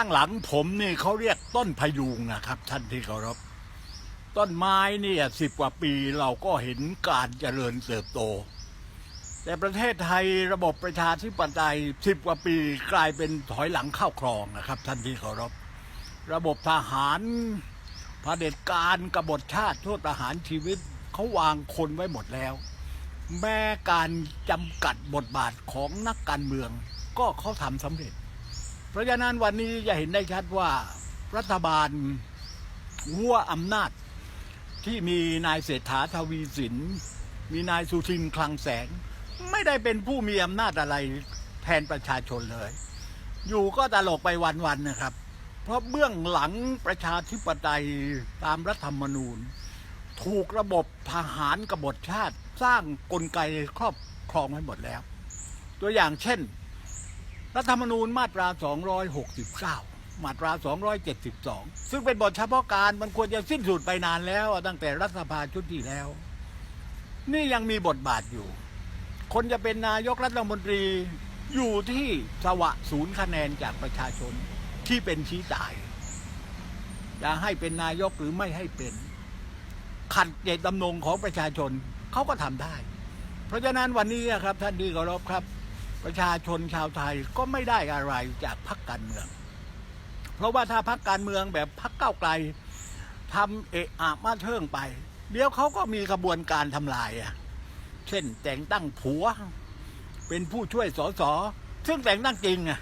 ข้างหลังผมนี่เขาเรียกต้นพยุงนะครับ ท่านที่เคารพต้นไม้เนี่ยสิบกว่าปีเราก็เห็นการเจริญเติบโต แต่ประเทศไทยระบบประชาธิปไตยสิบกว่าปีกลายเป็นถอยหลังเข้าครองนะครับ ท่านที่เคารพระบบทหารเผด็จการกบฏชาติโทษประหารชีวิตเขาวางคนไว้หมดแล้ว แม้การจำกัดบทบาทของนักการเมืองก็เขาทำสำเร็จ เพราะฉะนั้นวันนี้จะเห็นได้ชัดว่ารัฐบาลหัวอำนาจที่มีนายเศรษฐาทวีสิน มีนายสุทินคลังแสง ไม่ได้เป็นผู้มีอำนาจอะไรแทนประชาชนเลย อยู่ก็ตลกไปวันๆนะครับ เพราะเบื้องหลังประชาธิปไตยตามรัฐธรรมนูญ ถูกระบบทหารกบฏชาติ สร้างกลไกครอบครองไว้หมดแล้ว ตัวอย่างเช่น รัฐธรรมนูญมาตรา 269 มาตรา 272 ซึ่งเป็นบทเฉพาะการมันควรจะสิ้นสุดไปนานแล้ว ตั้งแต่รัฐสภาชุดที่แล้ว นี่ยังมีบทบาทอยู่ คนจะเป็นนายกรัฐมนตรีอยู่ที่สวะศูนย์คะแนนจากประชาชนที่เป็นชี้จ่ายจะให้เป็นนายกหรือไม่ให้เป็น ขัดเจตจำนงของประชาชนเขาก็ทำได้ เพราะฉะนั้นวันนี้ครับท่านที่เคารพครับ ประชาชนชาวไทยก็ไม่ได้อะไรจากพรรคการเมือง เพราะว่าถ้าพรรคการเมืองแบบพรรคก้าไกลทำเอะอะมาเทิงไป เดี๋ยวเขาก็มีกระบวนการทำลายอะเช่นแต่งตั้งผัว เป็นผู้ช่วยสสซึ่งแต่งตั้งจริงอะ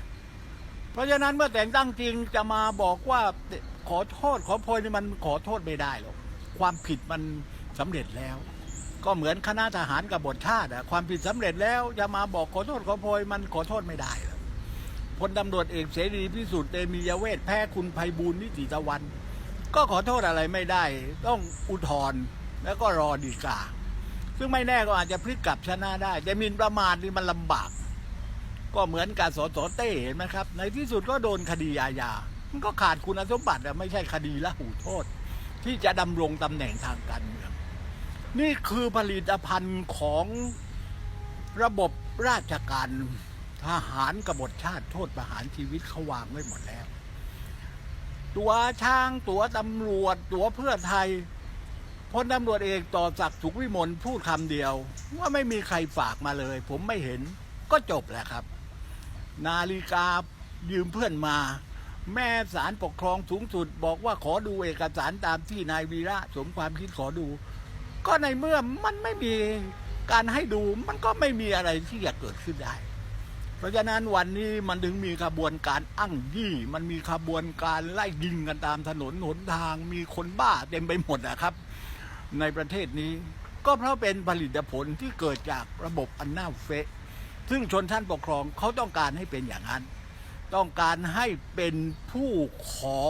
เพราะฉะนั้นเมื่อแต่งตั้งจริงจะมาบอกว่าขอโทษขอโพยนี่มันขอโทษไม่ได้หรอกความผิดมันสำเร็จแล้ว ก็เหมือนคณะทหารกับบทชาติอะความผิดสำเร็จแล้วจะมาบอกขอโทษขอโพยมันขอโทษไม่ได้พลตำรวจเอกเสรีพิสุทธิ์เตมียเวทแพ้คุณไพบูลนิติตะวัน ก็ขอโทษอะไรไม่ได้ ต้องอุทธรณ์แล้วก็รอดีกา ซึ่งไม่แน่ก็อาจจะพลิกกลับชนะได้แต่หมินประมาทนี่มันลำบาก ก็เหมือนการสอสอเต้เห็นไหมครับ ในที่สุดก็โดนคดีอาญา มันก็ขาดคุณสมบัติอะไม่ใช่คดีละหูโทษ ที่จะดำรงตำแหน่งทางการเมือง นี่คือผลิตภัณฑ์ของระบบราชการทหารกบฏชาติโทษประหารชีวิตเขาวางไว้หมดแล้ว ตัวช้างตัวตำรวจ ตัวเพื่อไทยพลตำรวจเอกต่อศักดิ์สุขวิมลพูดคำเดียว ว่าไม่มีใครฝากมาเลย ผมไม่เห็นก็จบแหละครับ นาฬิกายืมเพื่อนมา แม่ศาลปกครองสูงสุด บอกว่าขอดูเอกสารตามที่นายวีระสมความคิดขอดู ก็ในเมื่อมันไม่มีการให้ดูมันก็ไม่มีอะไรที่จะเกิดขึ้นได้ เพราะฉะนั้นวันนี้มันถึงมีขบวนการอ้างยี่ มันมีขบวนการไล่ยิงกันตามถนนหนทาง มีคนบ้าเต็มไปหมดนะครับ ในประเทศนี้ ก็เพราะเป็นผลิตผลที่เกิดจากระบบอันน่าเฟะซึ่งชนชั้นปกครองเขาต้องการให้เป็นอย่างนั้น ต้องการให้เป็นผู้ขอ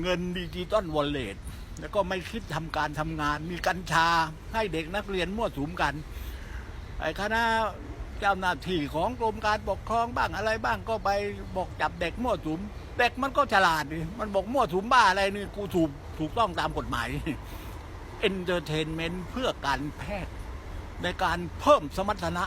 เงินดิจิตอลวอลเล็ต แล้วก็ไม่คิดทำการทำงาน มีกัญชาให้เด็กนักเรียนมั่วสุมกันไอ้คณะเจ้าหน้าที่ของกรมการปกครองบ้างอะไรบ้างก็ไปบอกจับเด็กมั่วสุมเด็กมันก็ฉลาดดิมันบอกมั่วสุมบ้าอะไรนี่กูถูกถูกต้องตามกฎหมายเอนเตอร์เทนเมนต์เพื่อการแพทย์ในการเพิ่มสมรรถนะ